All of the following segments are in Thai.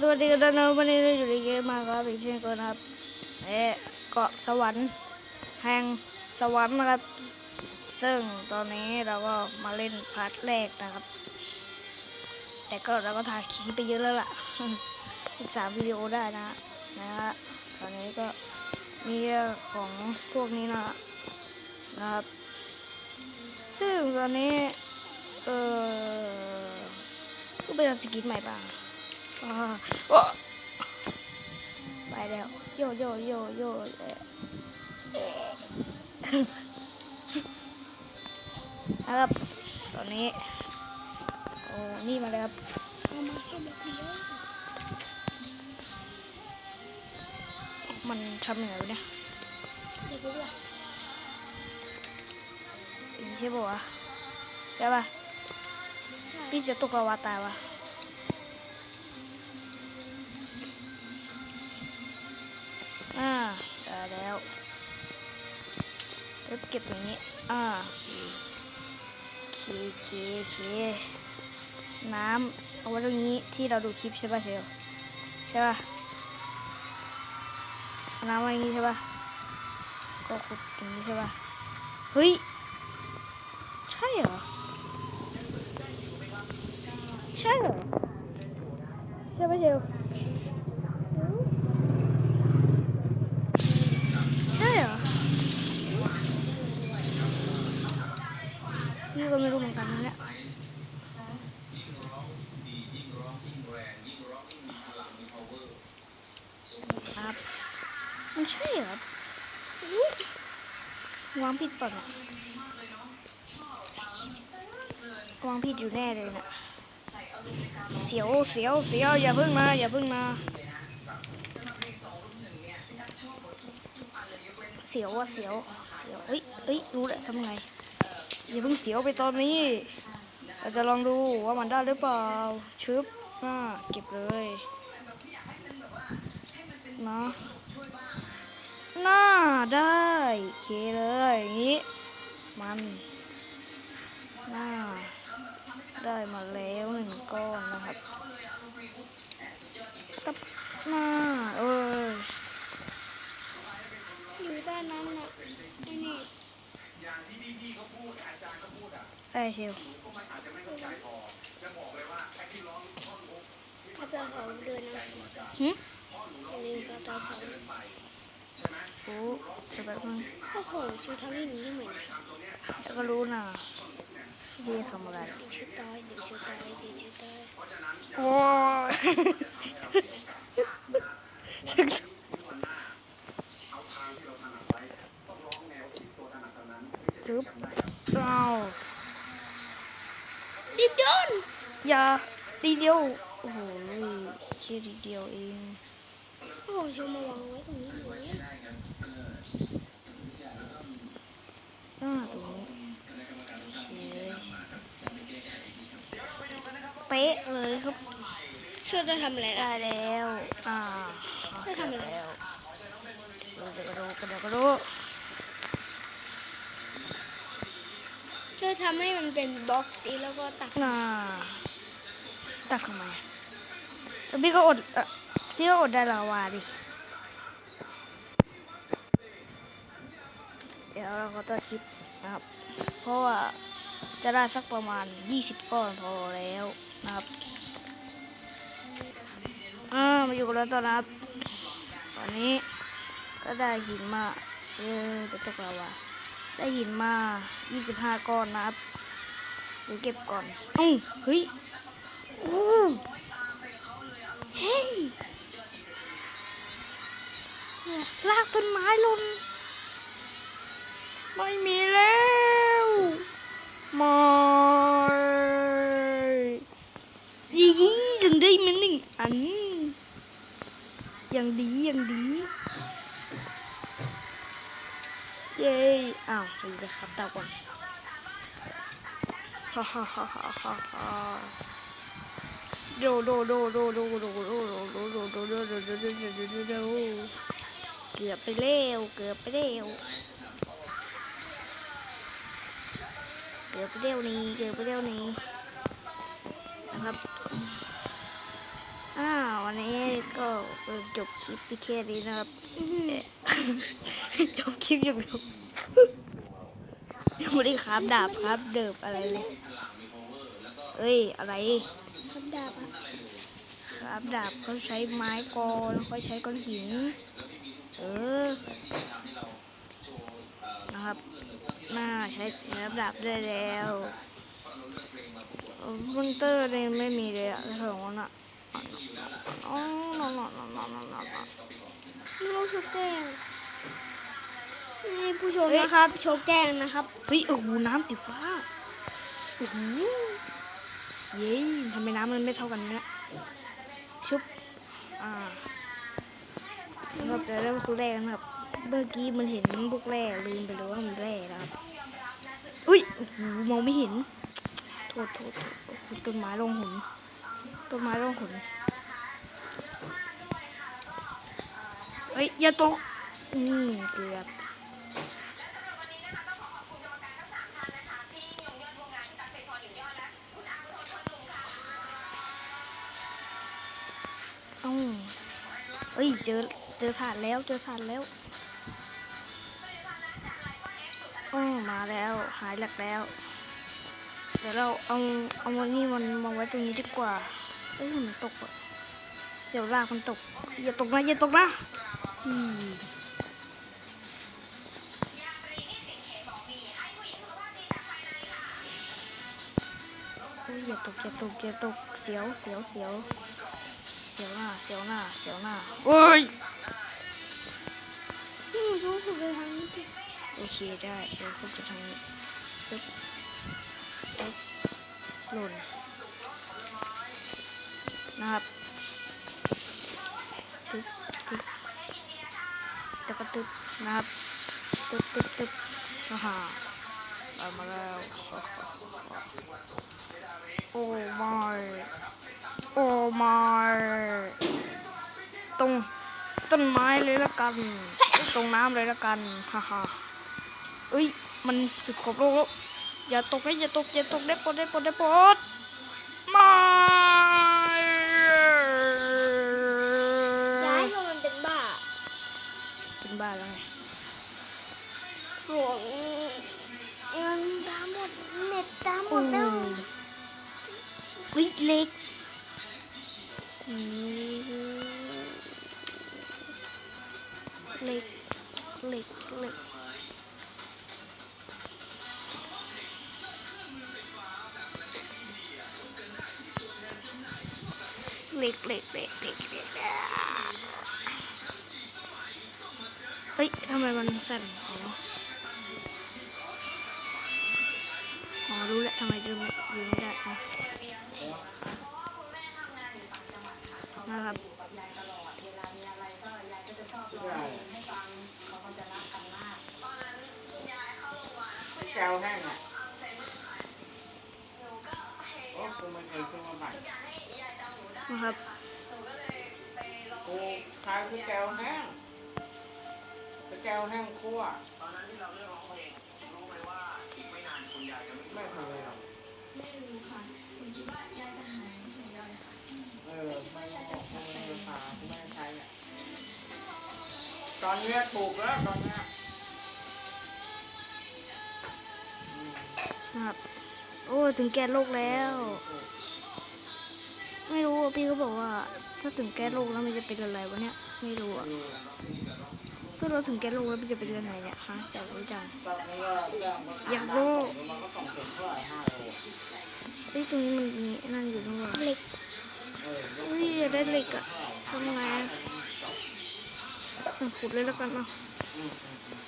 สวัสดีครับน้องวันนี้เราอยู่ในเกมมาครับอีกเช่นเคยนครับเอ๊ะเกาะสวรรค์แห่งสวรรค์นะครับ ซึ่งตอนนี้เราก็มาเล่นพาร์ทแรกนะครับ แต่ก็เราก็ถ่ายคลิปไปเยอะแล้วล่ะอีกสามวิดีโอได้นะนะฮะตอนนี้ก็มีของพวกนี้นะนะครับ ซึ่งตอนนี้เออก็เป็นสกินใหม่บ้างอ่าโอ้ ไปแล้วโยโยโยโยเอ่อเอ่อนะครับ ตอนนี้โอ้นี่มาแล้วครับเอามาแค่แบบเดียวมันทำยังไงวะเนี่ยเดี๋ยวรู้ว่าอีใช่ปะวะใช่ปะพี่จะตกลาวาตายวะ อ่าได้แล้วเก็บเก็บตรงนี้ อ่าโอเคโอเคโอเคโอเคน้ำเอาไว้ตรงนี้ที่เราดูคลิปใช่ป่ะเชลใช่ป่ะเอาน้ำไว้อย่างนี้ใช่ป่ะก็ขุดตรงนี้ใช่ป่ะเฮ้ยใช่เหรอใช่เหรอใช่ป่ะเชลใช่เหรอพี่ก็ไม่รู้เหมือนกันนะเนี่ยครับ มันใช่เหรอวางผิดเปล่ะเนี่ยวางผิดอยู่แน่เลยนะเสียวเสียวเสียวอย่าพึ่งมาอย่าพึ่งมาเสียวอะเสียวเสียวเอ้ยเอ้ยรู้แหล้วทำไงอย่าพิ่งเสียวไปตอนนี้เราจะลองดูว่ามันได้หรือเปล่าชึบอ่าเก็บเลยนะ หน้าได้เคเลยอย่างนี้ มันหน้าได้มาแล้วหนึ่งก้อนนะครับตับหน้าเอ้ยอยู่ด้านนั้นนะไอ้นี่อย่างที่พี่เขาพูดอาจารย์ก็พูดอะไอ้เชียวอาจารย์เขาเดินนะหื โอ้แบบนึงโอ้โหชูทำอย่างนี้เหมือนแล้วก็รู้นะพี่ทำอะไรเดี๋ยวชูตายเดี๋ยวชูตายเดี๋ยวชูตายโอ้ยจึ๊บเอารีบโดนอย่าดีเดียว โอ้โหแค่ดีเดียวเอง โอ้โหชูมาวางไว้ตรงนี้เลยอ่าตรงนี้โอเคเป๊ะเลยครับช่วยได้ทำอะไรได้ได้แล้ว อ่าได้ทำอะไรแล้วเดี๋ยวก็รู้เดี๋ยวก็รู้ช่วยทำให้มันเป็นบล็อกดีแล้วก็ตักน่าตักทำไมอะแล้วพี่ก็อด นี่ก็อดได้ลาวาดิ เดี๋ยวเราก็ตัดคลิปนะครับ เพราะว่าจะได้สักประมาณ 20 ก้อนพอแล้วนะครับ อ่า มาอยู่กันแล้วตอนนะครับ ตอนนี้ก็ได้หินมาเออจะตกลาวาได้หินมา 25 ก้อนนะครับเดี๋ยวเก็บก่อนอ้เฮ้ยอู้เฮ้ย ลากต้นไม้หล่นไม่มีแล้วไม่ยี่ถึงได้มันหนึ่งอันอย่างดีอย่างดี เย้อ้าวดูนะครับเตาก่อนฮ่าฮ่าฮ่าฮ่าฮ่าฮ่าโดโดโดโดโดโดโดโดโดโดโดโดโดโดโดโดโดโดโด เกือบไปเร็ว เกือบไปเร็ว เกือบไปเร็วนี้ เกือบไปเร็วนี้นะครับ อ้าววันนี้อจบคลิปไปแค่นี้นะครับอื้อหือจบคลิปอย่างเดียวยังไม่ได้ครับดาบครับเดิบอะไรเลยเอ้ยอะไรพับดาบอะครับดาบเขาใช้ไม้กอนเขาใช้ก้อนหิน เออนะครับน่าใช้รับดาบได้แล้วมอนเตอร์เนี่ยไม่มีเลยอะถวนั้นะอ๋อนอนนอนนอนนอนนอนนอนนี่ลูกแกงนี่ผู้ชมนะครับ โชว์แกล้งนะครับเฮ้ยโอ้โหน้ำสีฟ้าโอ้โหเย้ทำไมน้ำมันไม่เท่ากันเนี่ยชุบอ่า ครับเดี๋ยวเริ่มคู่แรกนะครับ เมื่อกี้มันเห็นลูกแร่ลืมไปเลยว่ามีแร่นะครับ อุ้ยโอ้โหมองไม่เห็นโทษโทษโทษต้นไม้ลงหุนต้นไม้ลงหุนเฮ้ยอย่าตก อืมเกือบเอ้าเอ้ย เจอ จอถาดแล้วเจอถาดแล้วอ๋อมาแล้วหายหลักแล้ว เดี๋ยวเราเอาเอาวันนี้มันมาไว้ตรงนี้ดีกว่าเอ้ยมันตกอะเสียวลากมันตก อย่าตกนะอย่าตกนะอืมเฮ้ยอย่าตกอย่าตกอย่าตกเสียวเสียวเสียวเสียวหน้าเสียวหน้าเสียวหน้าโอ้ย นี่หนูรู้ผมไปทางนี้ดิโอเคได้เดี๋ยวเขาจะทางนี้ตึ๊บตึ๊บหล่นนะครับตึ๊บตึ๊บแล้วก็ตึ๊บนะครับตึ๊บตึ๊บตึ๊บอ่าฮะเอามาแล้วโอ้ my โอ้ my ตรงต้นไม้เลยละกัน ตรงน้ำเลยละกันฮ่าฮ่าเอ้ย มันสุดขอบโลกแล้วอย่าตกนะอย่าตกอย่าตกได้ปลดได้ปลดได้ปลดไม่ย้ายมันเป็นบ้า เป็นบ้าแล้วไงห่วงเงินตามหมดเน็ตตามหมดแล้วเฮ้ยเล็กเ göstermem ama. Aa, rulet ama rulet. แก่แห้งคั่วตอนนั้นที่เราเลือกร้องเพลงรู้ไหมว่าอีกไม่นานคุณยายจะไม่ไม่ทำอะไรหรอกไม่รู้ค่ะหนูคิดว่ายายจะหายหายเลยค่ะเออไม่ไม่ขาคุณแม่ใช้เนี่ยตอนเนี้ยถูกแล้วตอนนี้ยครับโอ้ถึงแกนโลกแล้ว ไม่รู้พี่เขาบอกว่า ถ้าถึงแกนโลกแล้วมันจะเป็นอะไรวะเนี่ย ไม่รู้อะ ก็เราถึงแก้โรคแล้วมันจะเป็นอะไรเนี่ยคะอยากรู้จังตอนนี้ก็แก้วมันอยากรู้มันก็ต้องเป็นเท่าไหร่ห้าโลเฮ้ยตรงนี้มันมีนั่นอยู่ด้วยเหล็กเออเฮ้ยอยากได้เหล็กอะทำไงอะอะขุดเลยแล้วกันเนาะอืมอืมอืม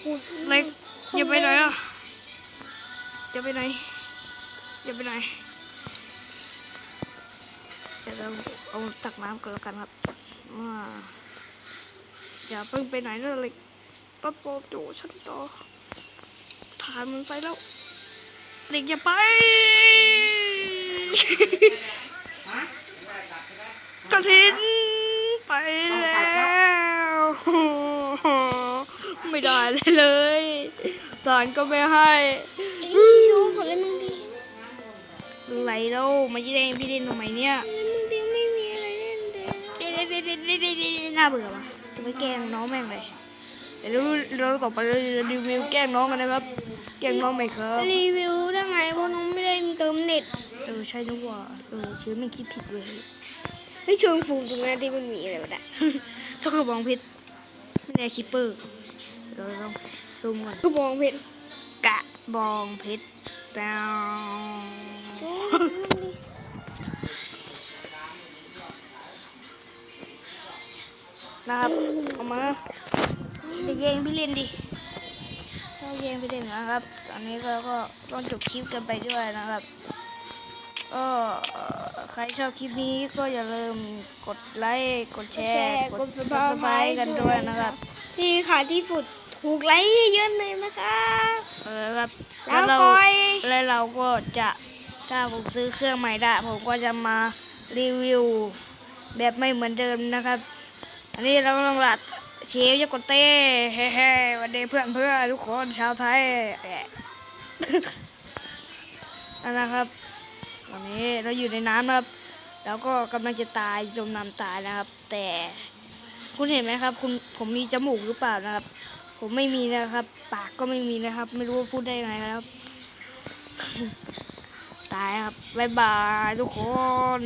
ขุดเหล็กอย่าไปไหนอะอย่าไปไหนอย่าไปไหนเดี๋ยวเราเอาตักน้ำกันแล้วกันครับว่า อย่าเพิ่งไปไหนนะเหล็กปั๊บโปโจฉันต่อฐานมันไปแล้วเหล็กอย่าไปฮะกระถินไปแล้วไม่ได้เลยเลยสอนก็ไม่ให้เอ้ยโชว์ผลเลยมึงดีไหลแล้วมายี่เล่นพี่เล่นทำไมเนี่ยเลยมึงดีไม่มีอะไรเล่นเลยเด็ดเด็ดน่าเบื่อว่ะจะ ไปแกล้งน้องแม่งเลยเดี๋ยวเราต่อไปเราจะรีวิวแกล้งน้องกันนะครับ แกล้งน้องไหมครับรีวิวได้ไงเพราะน้องไม่ได้เติมเน็ตเออใช่นึกว่าเออชื่อมันคิดผิดเลยเฮ้ยเชิงฟูตรงนั้นที่มันมีอะไรวะเนี่ยเจ้ากระบองเพชรไม่ได้คิปเปอร์เราต้องซูมก่อนกระบองเพชรกระบองเพชรแต้ว นะครับเอามาจะแย่งพี่เล่นดิต้องแย่งพี่เล่นนะครับตอนนี้เราก็ต้องจบคลิปกันไปด้วยนะครับก็ใครชอบคลิปนี้ก็อย่าลืมกดไลค์กดแชร์ กดซับส subscribe ไครต์กันด้วยนะครับ ที่ขายที่สุดถูกไลค์เยอะๆเลยนะครับเออครับแล้วเราก้อยแล้วเราก็จะถ้าผมซื้อเครื่องใหม่ได้ผมก็จะมารีวิวแบบไม่เหมือนเดิมนะครับ อันนี้เรากำลังรัดเชฟยากดเต้เฮ้ๆวันนี้เพื่อนเพื่อนทุกคนชาวไทยแอะนั่นนะครับตอนนี้เราอยู่ในน้ำนะครับ แล้วก็กำลังจะตายจมน้ำตายนะครับ แต่คุณเห็นไหมครับ คุณผมมีจมูกหรือเปล่านะครับ ผมไม่มีนะครับ ปากก็ไม่มีนะครับ ไม่รู้ว่าพูดได้ไงครับ ตายครับบ๊ายบายทุกคน